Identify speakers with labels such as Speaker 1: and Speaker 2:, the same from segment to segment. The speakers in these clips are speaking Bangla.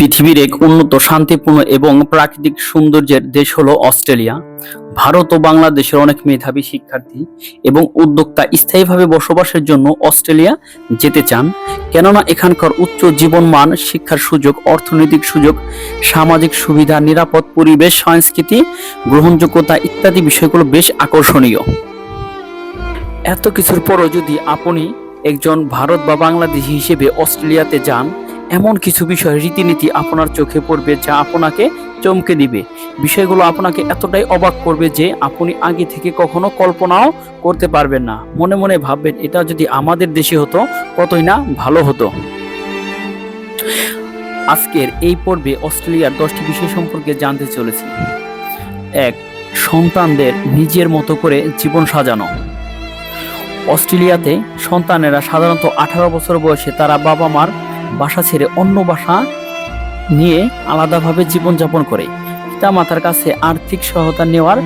Speaker 1: পৃথিবীর এক উন্নত, শান্তিপূর্ণ এবং প্রাকৃতিক সৌন্দর্যের দেশ হলো অস্ট্রেলিয়া। ভারত ও বাংলাদেশের অনেক মেধাবী শিক্ষার্থী এবং উদ্যোক্তা স্থায়ীভাবে বসবাসের জন্য অস্ট্রেলিয়া যেতে চান, কেননা এখানকার উচ্চ জীবনমান শিক্ষার সুযোগ, অর্থনৈতিক সুযোগ, সামাজিক সুবিধা, নিরাপদ পরিবেশ, সংস্কৃতি, গ্রহণযোগ্যতা ইত্যাদি বিষয়গুলো বেশ আকর্ষণীয়। এত কিছুর পরও যদি আপনি একজন ভারত বা বাংলাদেশি হিসেবে অস্ট্রেলিয়াতে যান এমন কিছু বিষয়, রীতিনীতি আপনার চোখে পড়বে যা আপনাকে চমকে দিবে। বিষয়গুলো আপনাকে এতটাই অবাক করবে যে আপনি আগে থেকে কখনো কল্পনাও করতে পারবেন না। মনে মনে ভাববেন, এটা যদি আমাদের দেশে হতো, কতই না ভালো হতো। আজকের এই পর্বে অস্ট্রেলিয়ার দশটি বিষয় সম্পর্কে জানতে চলেছি। এক, সন্তানদের নিজের মতো করে জীবন সাজানো। অস্ট্রেলিয়াতে সন্তানেরা সাধারণত আঠারো বছর বয়সে তারা বাবা মার বাসা ছেড়ে অন্য বাসা নিয়ে আলাদাভাবে জীবনযাপন করে। পিতামাতার কাছে আর্থিক সহায়তা নেওয়ার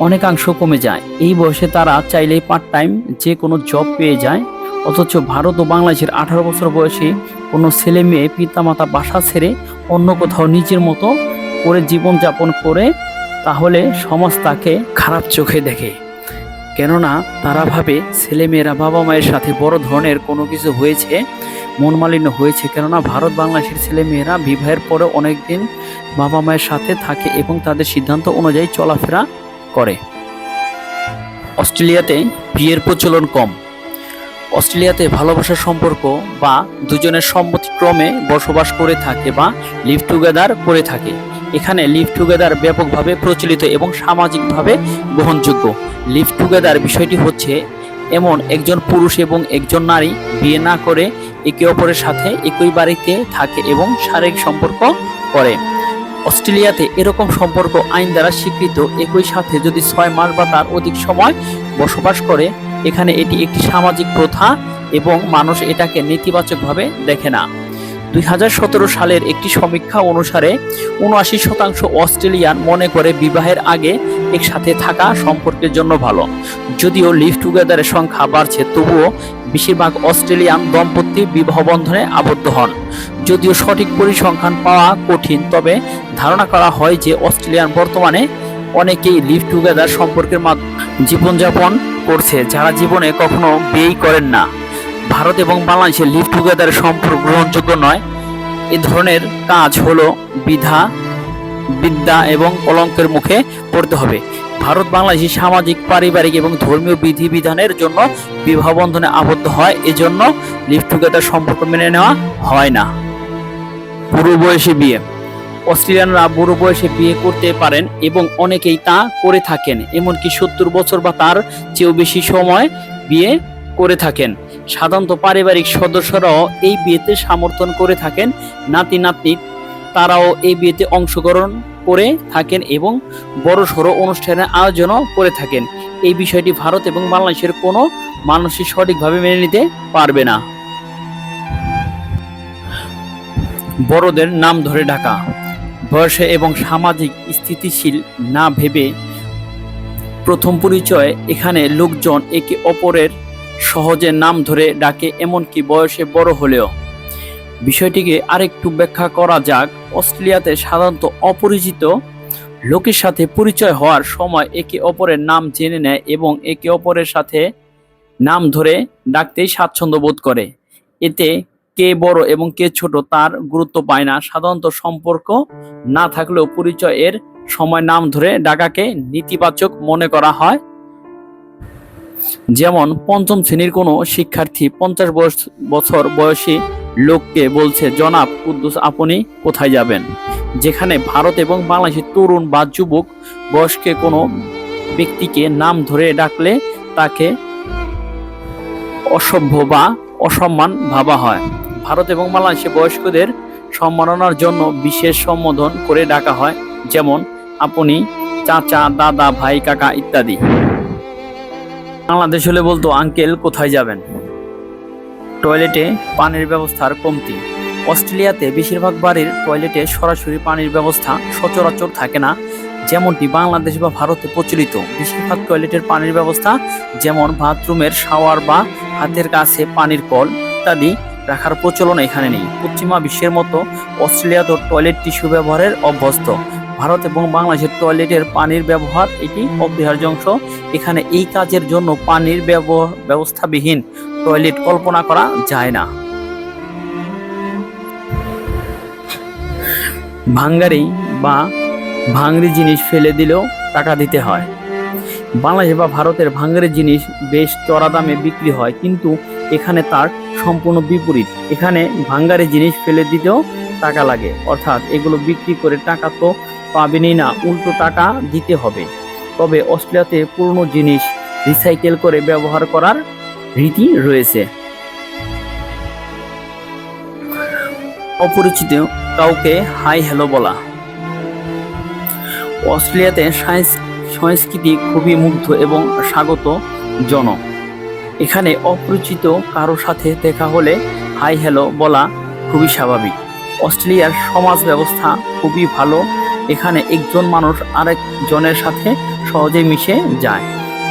Speaker 1: অনেকাংশ কমে যায়। এই বয়সে তারা চাইলেই পার্ট টাইম যে কোনো জব পেয়ে যায়। অথচ ভারত ও বাংলাদেশের আঠারো বছর বয়সে কোনো ছেলে মেয়ে পিতামাতা বাসা ছেড়ে অন্য কোথাও নিজের মতো করে জীবনযাপন করে, তাহলে সমাজ তাকে খারাপ চোখে দেখে। কেননা তারা ভাবে ছেলেমেয়েরা বাবা মায়ের সাথে বড় ধরনের কোনো কিছু হয়েছে, মনমালিন্য হয়েছে। কেননা ভারত বাংলাদেশের ছেলেমেয়েরা বিবাহের পরে অনেকদিন বাবা মায়ের সাথে থাকে এবং তাদের সিদ্ধান্ত অনুযায়ী চলাফেরা করে। অস্ট্রেলিয়াতে বিয়ের প্রচলন কম। অস্ট্রেলিয়াতে ভালোবাসার সম্পর্ক বা দুজনের সম্মতিক্রমে বসবাস করে থাকে বা লিভ টুগেদার করে থাকে। এখানে লিভ টুগেদার ব্যাপকভাবে প্রচলিত এবং সামাজিকভাবে গ্রহণযোগ্য। লিভ টুগেদার বিষয়টি হচ্ছে এমন একজন পুরুষ এবং একজন নারী বিয়ে না করে একে অপরের সাথে একই বাড়িতে থাকে এবং শারীরিক সম্পর্ক করে। অস্ট্রেলিয়াতে এরকম সম্পর্ক আইন দ্বারা স্বীকৃত একই সাথে যদি ছয় মাস বা তার অধিক সময় বসবাস করে, এখানে এটি একটি সামাজিক প্রথা এবং মানুষ এটাকে নেতিবাচকভাবে দেখে না। দুই হাজার সতেরো সালের একটি সমীক্ষা অনুসারে উনআশি শতাংশ অস্ট্রেলিয়ান মনে করে বিবাহের আগে একসাথে থাকা সম্পর্কের জন্য ভালো। যদিও লিভ টুগেদারের সংখ্যা বাড়ছে, তবুও বেশিরভাগ অস্ট্রেলিয়ান দম্পতি বিবাহ বন্ধনে আবদ্ধ হন। যদিও সঠিক পরিসংখ্যান পাওয়া কঠিন, তবে ধারণা করা হয় যে অস্ট্রেলিয়ান বর্তমানে অনেকেই লিভ টুগেদার সম্পর্কের জীবনযাপন করছে, যারা জীবনে কখনো বিয়েই করেন না। ভারত এবং বাংলাদেশের লিভ টুগেদার সম্পর্ক গ্রহণযোগ্য নয়। এ ধরনের কাজ হলো বিধা, বিদ্যা এবং কলঙ্কের মুখে পড়তে হবে। ভারত বাংলাদেশি সামাজিক, পারিবারিক এবং ধর্মীয় বিধিবিধানের জন্য বিবাহ বন্ধনে আবদ্ধ হয়, এজন্য লিভ টুগেদার সম্পর্ক মেনে নেওয়া হয় না। বুড়ো বয়সে বিয়ে। অস্ট্রেলিয়ানরা বুড়ো বয়সে বিয়ে করতে পারেন এবং অনেকেই তা করে থাকেন, এমনকি সত্তর বছর বা তার চেয়েও বেশি সময় বিয়ে করে থাকেন। সাধারণত পারিবারিক সদস্যরাও এই বিয়েতে সমর্থন করে থাকেন। নাতি, নাতনি তারাও এই বিয়েতে অংশগ্রহণ করে থাকেন এবং বড় সড়ো অনুষ্ঠানের আয়োজনও করে থাকেন। এই বিষয়টি ভারত এবং বাংলাদেশের কোনো মানুষই সঠিকভাবে মেনে নিতে পারবে না। বড়দের নাম ধরে ডাকা, বয়সে এবং সামাজিক স্থিতিশীল না ভেবে প্রথম পরিচয় এখানে লোকজন একে অপরের সহজে নাম ধরে ডাকে, এমনকি বয়সে বড় হলেও। বিষয়টিকে আরেকটু ব্যাখ্যা করা যাক। অস্ট্রেলিয়াতে সাধারণত অপরিচিত লোকের সাথে পরিচয় হওয়ার সময় একে অপরের নাম জেনে নেয় এবং একে অপরের সাথে নাম ধরে ডাকতেই স্বাচ্ছন্দ্য বোধ করে। এতে কে বড় এবং কে ছোট তার গুরুত্ব পায় না। সাধারণত সম্পর্ক না থাকলেও পরিচয়ের সময় নাম ধরে ডাকাকে নেতিবাচক মনে করা হয়। যেমন পঞ্চম শ্রেণির কোনো শিক্ষার্থী পঞ্চাশ বছর বয়সী লোককে বলছে, জনাব কুদ্দুস, আপনি কোথায় যাবেন? যেখানে ভারত এবং বাংলাদেশের তরুণ বা যুবক বয়স্কে কোনো ব্যক্তিকে নাম ধরে ডাকলে তাকে অসভ্য বা অসম্মান ভাবা হয়। ভারত এবং বাংলাদেশে বয়স্কদের সম্মাননার জন্য বিশেষ সম্বোধন করে ডাকা হয়, যেমন, আপনি চাচা, দাদা, ভাই, কাকা ইত্যাদি। বাংলাদেশ হলে বলতো, আঙ্কেল, কোথায় যাবেন? টয়লেটে পানির ব্যবস্থার কমতি। অস্ট্রেলিয়াতে বেশিরভাগ বাড়ির টয়লেটে সরাসরি পানির ব্যবস্থা সচরাচর থাকে না, যেমনটি বাংলাদেশ বা ভারতে প্রচলিত। বেশিরভাগ টয়লেটের পানির ব্যবস্থা যেমন বাথরুমের শাওয়ার বা হাতের কাছে পানির কল ইত্যাদি রাখার প্রচলন এখানে নেই। পশ্চিমা বিশ্বের মতো অস্ট্রেলিয়া তো টয়লেট টিস্যু ব্যবহারের অভ্যস্ত। ভারত এবং বাংলাদেশের টয়লেটের পানির ব্যবহার এটি অপরিহার্য অংশ। এখানে এই কাজের জন্য পানির ব্যব- ব্যবস্থাবিহীন টয়লেট কল্পনা করা যায় না। ভাঙ্গারি বা ভাঙরি জিনিস ফেলে দিলেও টাকা দিতে হয়। বাংলাদেশ বা ভারতের ভাঙ্গারি জিনিস বেশ চড়া দামে বিক্রি হয়, কিন্তু এখানে তার সম্পূর্ণ বিপরীত। এখানে ভাঙ্গারি জিনিস ফেলে দিতেও টাকা লাগে, অর্থাৎ এগুলো বিক্রি করে টাকা তো পাবেনই না, উল্টো টাকা দিতে হবে। তবে অস্ট্রেলিয়াতে পুরনো জিনিস রিসাইকেল করে ব্যবহার করার রীতি রয়েছে। অপরিচিত কাউকে হাই হ্যালো বলা। অস্ট্রেলিয়াতে সংস্কৃতি খুবই মুগ্ধ এবং স্বাগত জনক এখানে অপরিচিত কারও সাথে দেখা হলে হাই হ্যালো বলা খুবই স্বাভাবিক। অস্ট্রেলিয়ার সমাজ ব্যবস্থা খুবই ভালো এখানে একজন মানুষ আরেকজনের সাথে সহজে মিশে যায়।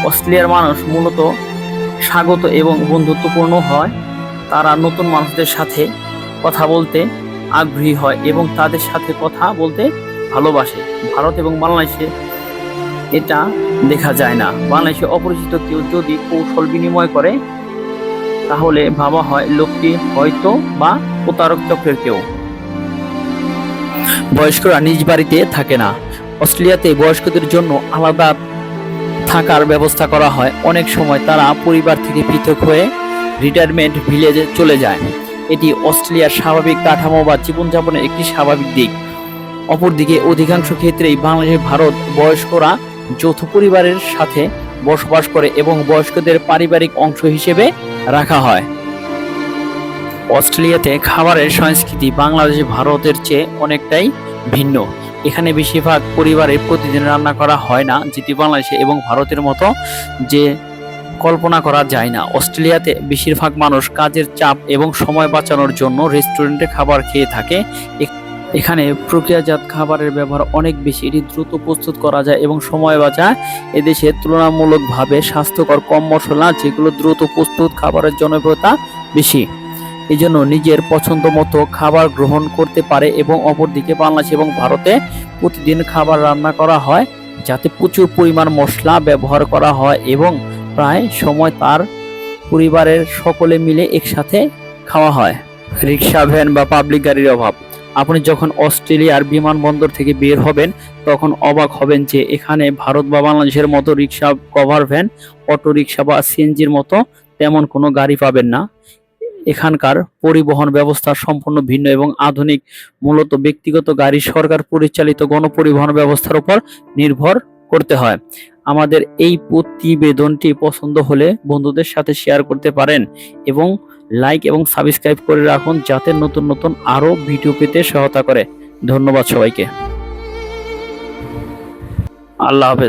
Speaker 1: অস্ট্রেলিয়ার মানুষ মূলত স্বাগত এবং বন্ধুত্বপূর্ণ হয়। তারা নতুন মানুষদের সাথে কথা বলতে আগ্রহী হয় এবং তাদের সাথে কথা বলতে ভালোবাসে। ভারত এবং বাংলাদেশে এটা দেখা যায় না। বাংলাদেশে অপরিচিত কেউ যদি কৌশল বিনিময় করে, তাহলে ভাবা হয় লোকটি হয়তো বা প্রতারক চক্রের কেউ। বয়স্করা নিজ বাড়িতে থাকে না। অস্ট্রেলিয়াতে বয়স্কদের জন্য আলাদা থাকার ব্যবস্থা করা হয়। অনেক সময় তারা পরিবার থেকে পৃথক হয়ে রিটায়ারমেন্ট ভিলেজে চলে যায়। এটি অস্ট্রেলিয়ার স্বাভাবিক কাঠামো বা জীবনযাপনের একটি স্বাভাবিক দিক। অপরদিকে অধিকাংশ ক্ষেত্রেই বাংলাদেশ ভারত বয়স্করা যৌথ পরিবারের সাথে বসবাস করে এবং বয়স্কদের পারিবারিক অংশ হিসেবে রাখা হয়। অস্ট্রেলিয়াতে খাবারের সংস্কৃতি বাংলাদেশ, ভারতের চেয়ে অনেকটাই ভিন্ন। এখানে বেশিরভাগ পরিবারে প্রতিদিন রান্না করা হয় না, যেটি বাংলাদেশে এবং ভারতের মতো যে কল্পনা করা যায় না। অস্ট্রেলিয়াতে বেশিরভাগ মানুষ কাজের চাপ এবং সময় বাঁচানোর জন্য রেস্টুরেন্টে খাবার খেয়ে থাকে। এখানে প্রক্রিয়াজাত খাবারের ব্যবহার অনেক বেশি। এটি দ্রুত প্রস্তুত করা যায় এবং সময় বাঁচায়। এদেশে তুলনামূলকভাবে স্বাস্থ্যকর কম মশলা, যেগুলো দ্রুত প্রস্তুত খাবারের জনপ্রিয়তা বেশি। এই জন্য নিজের পছন্দ মতো খাবার গ্রহণ করতে পারে এবং অপরদিকে বাংলাদেশ এবং ভারতে প্রতিদিন খাবার রান্না করা হয়, যাতে প্রচুর পরিমাণ মশলা ব্যবহার করা হয় এবং প্রায় সময় তার পরিবারের সকলে মিলে একসাথে খাওয়া হয়। রিক্সা, ভ্যান বা পাবলিক গাড়ির অভাব। আপনি যখন অস্ট্রেলিয়ার বিমানবন্দর থেকে বের হবেন, তখন অবাক হবেন যে এখানে ভারত বা বাংলাদেশের মতো rickshaw, cover van auto rickshaw বা সিএনজির মতো তেমন কোনো গাড়ি পাবেন না। এখানকার পরিবহন ব্যবস্থা সম্পূর্ণ ভিন্ন এবং আধুনিক। মূলত ব্যক্তিগত গাড়ি সরকার পরিচালিত গণপরিবহন ব্যবস্থার উপর নির্ভর করতে হয়। আমাদের এই প্রতিবেদনটি পছন্দ হলে বন্ধুদের সাথে শেয়ার করতে পারেন এবং লাইক এবং সাবস্ক্রাইব করে রাখুন যাতে নতুন নতুন আরও ভিডিও পেতে সহায়তা করে। ধন্যবাদ সবাইকে। আল্লাহ হাফেজ।